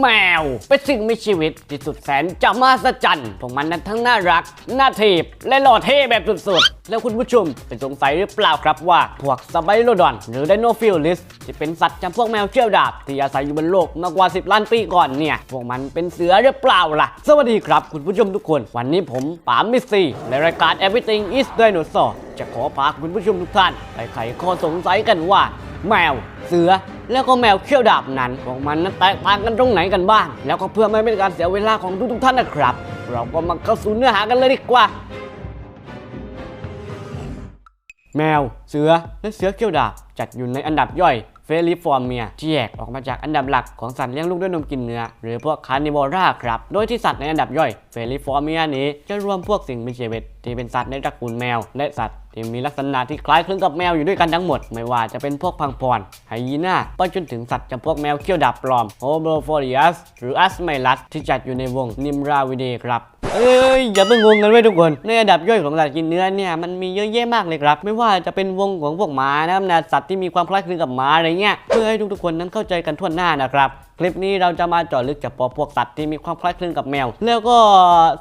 แมว เป็นสิ่งมีชีวิตที่สุดแสนจะมหัศจรรย์พวกมันนั้นทั้งน่ารัก น่าทีบ และหล่อเท่แบบสุดๆ แล้วคุณผู้ชมเป็นสงสัยหรือเปล่าครับว่า พวกสไปโรดอน หรือไดโนฟิลลิสที่เป็นสัตว์จำพวกแมวเขี้ยวดาบ ที่อาศัยอยู่บนโลกมากกว่า 10 ล้านปีก่อนเนี่ย พวกมันเป็นเสือหรือเปล่าล่ะ สวัสดีครับ คุณผู้ชมทุกคน วันนี้ผมปามมิสซี่ในรายการ Everything is Dinosaur จะขอพาคุณผู้ชมทุกท่านไปไขข้อสงสัยกันว่า แมว เสือ แล้วก็แมวเขี้ยวดาบนั้นของมันนั้นแตกต่างกันตรงไหนกันบ้าง แล้วก็เพื่อไม่เป็นการเสียเวลาของทุกๆท่านนะครับ เราก็มาเข้าสู่เนื้อหากันเลยดีกว่า แมว เสือ และเสือเขี้ยวดาบจัดอยู่ในอันดับย่อย เฟลิฟอร์เมียที่แยกออกมาจากอันดับหลักของสัตว์เลี้ยงลูกด้วยนมกินเนื้อ หรือพวกคาร์นิวอร่าครับ โดยที่สัตว์ในอันดับย่อยเฟลิฟอร์เมียนี้จะรวมพวกสิ่งมีชีวิตที่เป็นสัตว์ในตระกูลแมว และสัตว์ที่มีลักษณะที่คล้ายคลึงกับแมวอยู่ด้วยกันทั้งหมด ไม่ว่าจะเป็นพวกพังพรไฮยีน่าไปจนถึงสัตว์จำพวกแมวเขี้ยวดาบปลอมโฮโบโฟริอัสหรืออัสไมลัสที่จัดอยู่ในวงนิมราวิเดครับเอ้ยอย่าเพิ่งงงกันไว้ทุกคน ในอันดับย่อยของสัตว์กินเนื้อเนี่ยมันมีเยอะแยะมากเลยครับ ไม่ว่าจะเป็นวงของพวกหมานะครับนะสัตว์ที่มีความคล้ายคลึงกับหมาอะไรเงี้ยเพื่อให้ทุกๆคนนั้นเข้าใจกันทั่วหน้านะครับคลิปนี้เราจะมาเจาะลึกเฉพาะพวกสัตว์ที่มีความคล้ายคลึงกับแมว แล้วก็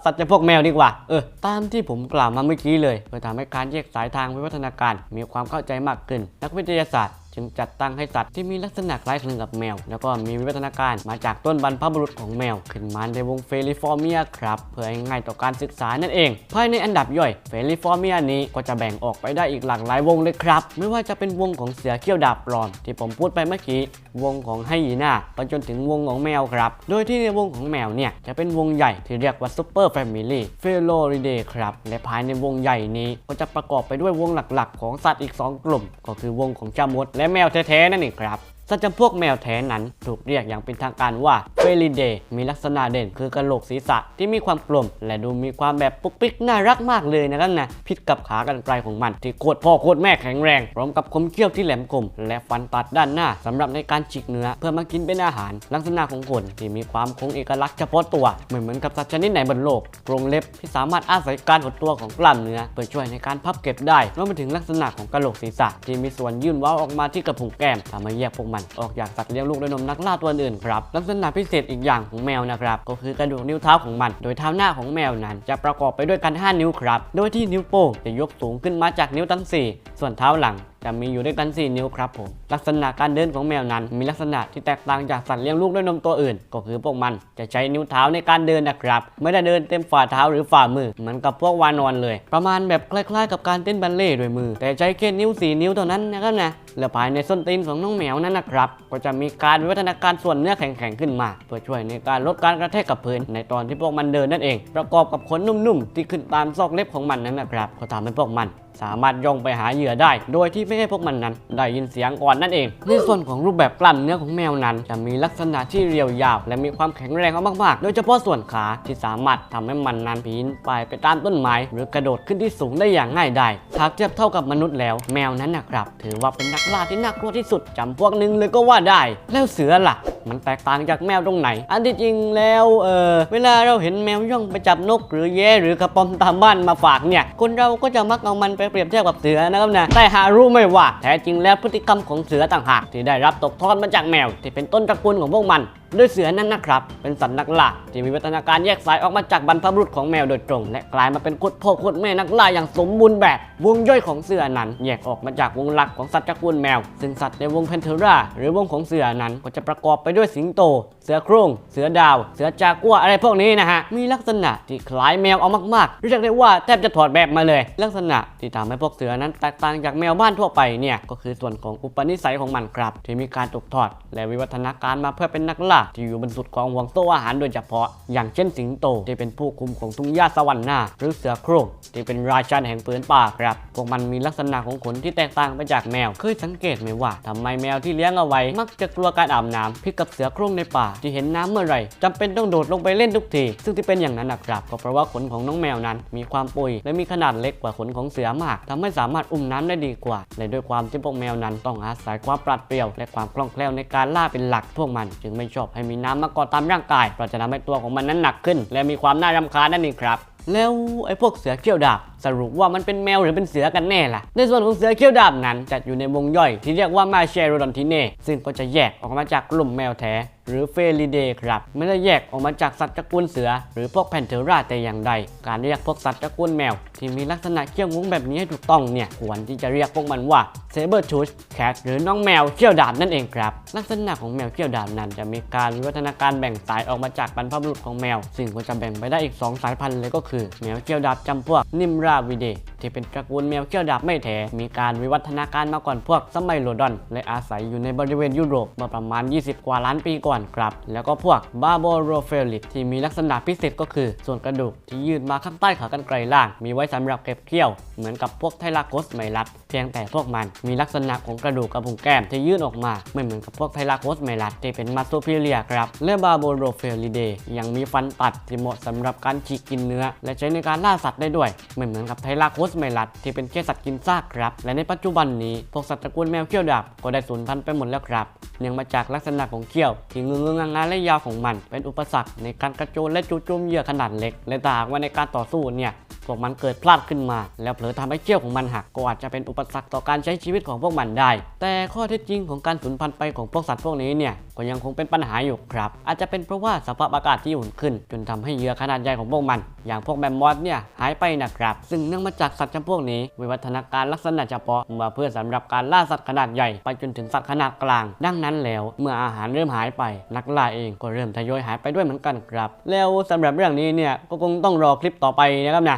สัตว์จำพวกแมวดีกว่า เออ ตามที่ผมกล่าวมาเมื่อกี้เลยเพื่อทำให้การแยกสายทางวิวัฒนาการ มีความเข้าใจมากขึ้น นักวิทยาศาสตร์ จึงจัดตั้งให้สัตว์ที่มีลักษณะคล้ายคลึงกับแมว แล้วก็มีวิวัฒนาการมาจากต้นบรรพบุรุษของแมว ขึ้นมาในวงเฟลิฟอร์เมียครับเพื่อให้ง่ายต่อการศึกษานั่นเอง ภายในอันดับย่อยเฟลิฟอร์เมียนี้ก็จะแบ่งออกไปได้อีกหลากหลายวงเลยครับ ไม่ว่าจะเป็นวงของเสือเขี้ยวดาบปลอม ที่ผมพูดไปเมื่อกี้วงของไฮยีน่าไปจนถึงวงของแมวครับ โดยที่ในวงของแมวเนี่ยจะเป็นวงใหญ่ที่เรียกว่าซูเปอร์แฟมิลี่เฟโลริเดครับ และภายในวงใหญ่นี้ก็จะประกอบไปด้วยวงหลักๆ ของสัตว์อีก 2 กลุ่ม ก็คือวงของจ้ามดและแมวแท้ๆนั่นเองครับ สัตว์จำพวกแมวแท้นั้นถูกเรียกอย่างเป็นทางการว่าเฟลิเดมีลักษณะเด่นคือกระโหลกศีรษะที่มีความกลม และดูมีความแบบปุ๊กปิ๊กน่ารักมากเลยนะครับนะผิดกับขากรรไกรของมัน ที่โคตรพ่อโคตรแม่แข็งแรง พร้อมกับคมเขี้ยวที่แหลมคมและฟันตัดด้านหน้าสำหรับในการฉีกเนื้อเพื่อมากินเป็นอาหาร ลักษณะของขนที่มีความคงเอกลักษณ์เฉพาะตัวไม่เหมือนกับสัตว์ชนิดไหนบนโลกกรงเล็บที่สามารถอาศัยการหดตัวของกล้ามเนื้อเพื่อช่วยในการพับเก็บได้รวมไปถึงลักษณะของกระโหลกศีรษะที่มีส่วนยื่นว้าออกมาที่กระพุ้งแก้มทำให้แยกพวกมันออกจากสัตว์เลี้ยงลูกด้วยนมนักล่าตัวอื่นครับลักษณะพิเศษอีกอย่างของแมวนะครับก็คือกระดูกนิ้วเท้าของมัน โดยเท้าหน้าของแมวนั้น จะประกอบไปด้วยกัน 5 นิ้วครับ โดยที่นิ้วโป้งจะยกสูงขึ้นมาจากนิ้วทั้ง 4 ส่วนเท้าหลัง จะมีอยู่ด้วยกัน 4 นิ้วครับผม ลักษณะการเดินของแมวนั้น มีลักษณะที่แตกต่างจากสัตว์เลี้ยงลูกด้วยนมตัวอื่น ก็คือพวกมันจะใช้นิ้วเท้าในการเดินนะครับ ไม่ได้เดินเต็มฝ่าเท้าหรือฝ่ามือเหมือนกับพวกวานอนเลย ประมาณแบบคล้ายๆ กับการเต้นบัลเล่ด้วยมือ แต่ใช้แค่นิ้ว 4 นิ้วเท่านั้นนะครับนะและภายในส้นตีนของน้องแมวนั้นนะครับก็จะมีการวิวัฒนาการส่วนเนื้อแข็งๆขึ้นมา เพื่อช่วยในการลดการกระแทกกับพื้นในตอนที่พวกมันเดินนั่นเอง ประกอบกับขนนุ่มๆที่ขึ้นตามซอกเล็บของมันนั้นนะครับก็ทำให้พวกมัน สามารถย่องไปหาเหยื่อได้ โดยที่ไม่ให้พวกมันนั้น ได้ยินเสียงก่อนนั่นเอง ในส่วนของรูปแบบกล้ามเนื้อของแมวนั้น จะมีลักษณะที่เรียวยาว และมีความแข็งแรงมากๆ โดยเฉพาะส่วนขาที่สามารถทำให้มันนั้นปีนไปไปตามต้นไม้ หรือกระโดดขึ้นที่สูงได้อย่างง่ายดายหากเทียบเท่ากับมนุษย์แล้ว แมวนั้นนะครับถือว่าเป็นนักล่าที่น่ากลัวที่สุดจำพวกหนึ่งเลยก็ว่าได้ แล้วเสือล่ะมันแตกต่างจากแมวตรงไหน อันที่จริงแล้ว เออ เวลาเราเห็นแมวย่องไปจับนกหรือแย่หรือกระป๋อมตามบ้านมาฝากเนี่ย คนเราก็จะมักเอามันไปเปรียบเทียบกับเสือนะครับนะแต่หารู้ไม่ว่าแท้จริงแล้วพฤติกรรมของเสือต่างหากที่ได้รับตกทอดมาจากแมว ที่เป็นต้นตระกูลของพวกมันโดยเสือนั้นนะครับ เป็นสัตว์นักล่าที่มีวิวัฒนาการแยกสายออกมาจากบรรพบุรุษของแมวโดยตรง และกลายมาเป็นโคตรพ่อโคตรแม่นักล่าอย่างสมบูรณ์แบบ วงย่อยของเสือนั้น แยกออกมาจากวงหลักของสัตว์ตระกูลแมว ซึ่งสัตว์ในวงเพนเทราหรือวงของเสือนั้นก็จะประกอบไปด้วยสิงโต เสือโคร่งเสือดาว เสือจากัวอะไรพวกนี้นะฮะมีลักษณะที่คล้ายแมวเอามากๆเรียกได้ว่าแทบจะถอดแบบมาเลย ลักษณะที่ทำให้พวกเสือนั้นแตกต่างจากแมวบ้านทั่วไปเนี่ยก็คือส่วนของอุปนิสัยของมันครับที่มีการตกทอด และวิวัฒนาการมาเพื่อเป็นนักล่าที่อยู่บนสุดของห่วงโซ่อาหารโดยเฉพาะ อย่างเช่นสิงโตที่เป็นผู้คุมของทุ่งหญ้าสวรรค์หน้าหรือเสือโคร่งที่เป็นราชันแห่งพื้นป่าครับ พวกมันมีลักษณะของขนที่แตกต่างไปจากแมว เคยสังเกตไหมว่าทำไมแมวที่เลี้ยงเอาไว้ มักจะกลัวการอาบน้ำพิกับเสือโคร่งในป่าที่เห็นน้ำเมื่อไหร่จำเป็นต้องโดดลงไปเล่นทุกที ซึ่งที่เป็นอย่างนั้นนะครับก็เพราะว่าขนของน้องแมวนั้น มีความปุยและมีขนาดเล็กกว่าขนของเสือมากทำให้สามารถอุ้มน้ำได้ดีกว่าและด้วยความที่พวกแมวนั้นต้องอาศัยความปราดเปรียว และความคล่องแคล่วในการล่าเป็นหลักพวกมัน จึงไม่ชอบให้มีน้ำมาเกาะตามร่างกายเพราะจะทำให้ตัวของมันนั้นหนักขึ้น และมีความน่ารำคาญนั่นเองครับ แล้วไอ้พวกเสือเขี้ยวดาบสรุปว่ามันเป็นแมวหรือเป็นเสือกันแน่ล่ะ ในส่วนของเสือเขี้ยวดาบนั้นจัดอยู่ในวงย่อยที่เรียกว่ามาเชโรดอนทิเน่ซึ่งก็จะแยกออกมาจากกลุ่มแมวแท้หรือเฟลิเดครับ ไม่ได้แยกออกมาจากสัตว์ตระกูลเสือ หรือพวกแพนเทอราแต่อย่างใด การเรียกพวกสัตว์ตระกูลแมว ที่มีลักษณะเขี้ยวงุ้งแบบนี้ให้ถูกต้องเนี่ย ควรที่จะเรียกพวกมันว่าเซเบอร์ทูชแคทหรือน้องแมวเขี้ยวดาบนั่นเองครับ ลักษณะของแมวเขี้ยวดาบนั้นจะมีการวิวัฒนาการแบ่งสายออกมาจากบรรพบุรุษของแมว ซึ่งก็จะแบ่งไปได้อีก 2 สายพันธุ์เลยก็คือแมวเขี้ยวดาบจำพวกนิมราวิเด ที่เป็นตระกูลแมวเขี้ยวดาบไม่แท้มีการวิวัฒนาการมาก่อนพวกสมัยโลดอน และอาศัยอยู่ในบริเวณยุโรปมาประมาณ 20 กว่าล้านปีก่อนครับ แล้วก็พวกบาโบโรเฟลิตที่มีลักษณะพิเศษก็คือ ส่วนกระดูกที่ยืดมาข้างใต้ขากรรไกรล่าง มีไว้สำหรับเก็บเขี้ยว เหมือนกับพวกไทลาโคสไมลัสเพียงแต่พวกมันมีลักษณะของกระดูกกระพุ้งแก้มที่ยื่นออกมาไม่เหมือนกับพวกไทลาโคสไมลัสที่เป็นมาสโตพิเลียครับและบาโบโรเฟลิเดยังมีฟันตัดที่เหมาะสำหรับการฉีกกินเนื้อ และใช้ในการล่าสัตว์ได้ด้วยไม่เหมือนกับไทลาโคสไมลัสที่เป็นแค่สัตว์กินซากครับ และในปัจจุบันนี้พวกสัตว์ตระกูลแมวเขี้ยวดาบก็ได้สูญพันธุ์ไปหมดแล้วครับ เนื่องมาจากลักษณะของเขี้ยว ที่งึงงงาและยาวของมัน เป็นอุปสรรคในการกระโจนและจูจุ่มเหยื่อขนาดเล็ก และถ้าหากว่าในการต่อสู้เนี่ยพวกมันเกิดพลาดขึ้นมา แล้วเผลอทำให้เขี้ยวของมันหักก็อาจจะเป็นอุปสรรคต่อการใช้ชีวิตของพวกมันได้ แต่ข้อเท็จจริงของการสูญพันธุ์ไปของพวกสัตว์พวกนี้เนี่ยก็ยังคงเป็นปัญหาอยู่ครับ อาจจะเป็นเพราะว่าสภาพอากาศที่อุ่นขึ้น จนทำให้เหยื่อขนาดใหญ่ของพวกมัน อย่างพวกแมมมอสเนี่ยหายไปนะครับ ซึ่งเนื่องมาจากสัตว์จำพวกนี้ วิวัฒนาการลักษณะเฉพาะมาเพื่อสำหรับการล่าสัตว์ขนาดใหญ่ไปจนถึงสัตว์ขนาดกลาง ดังนั้นแล้ว เมื่ออาหารเริ่มหายไปนักล่าเองก็เริ่มทยอยหายไปด้วยเหมือนกันครับ แล้วสำหรับเรื่องนี้เนี่ยก็คงต้องรอคลิปต่อไปนะครับนะ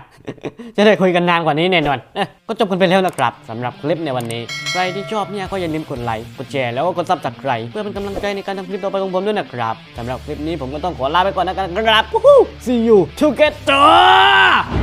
จะได้คุยกันนานกว่านี้แน่นอนก็จบกันไปแล้วนะครับสำหรับคลิปในวันนี้ ใครที่ชอบเนี่ยก็อย่าลืมกดไลค์กดแชร์แล้วก็กดซับสไครต์เพื่อเป็นกำลังใจในการทำคลิปต่อไปของผมด้วยนะครับสำหรับคลิปนี้ผมก็ต้องขอลาไปก่อนนะครับ See you together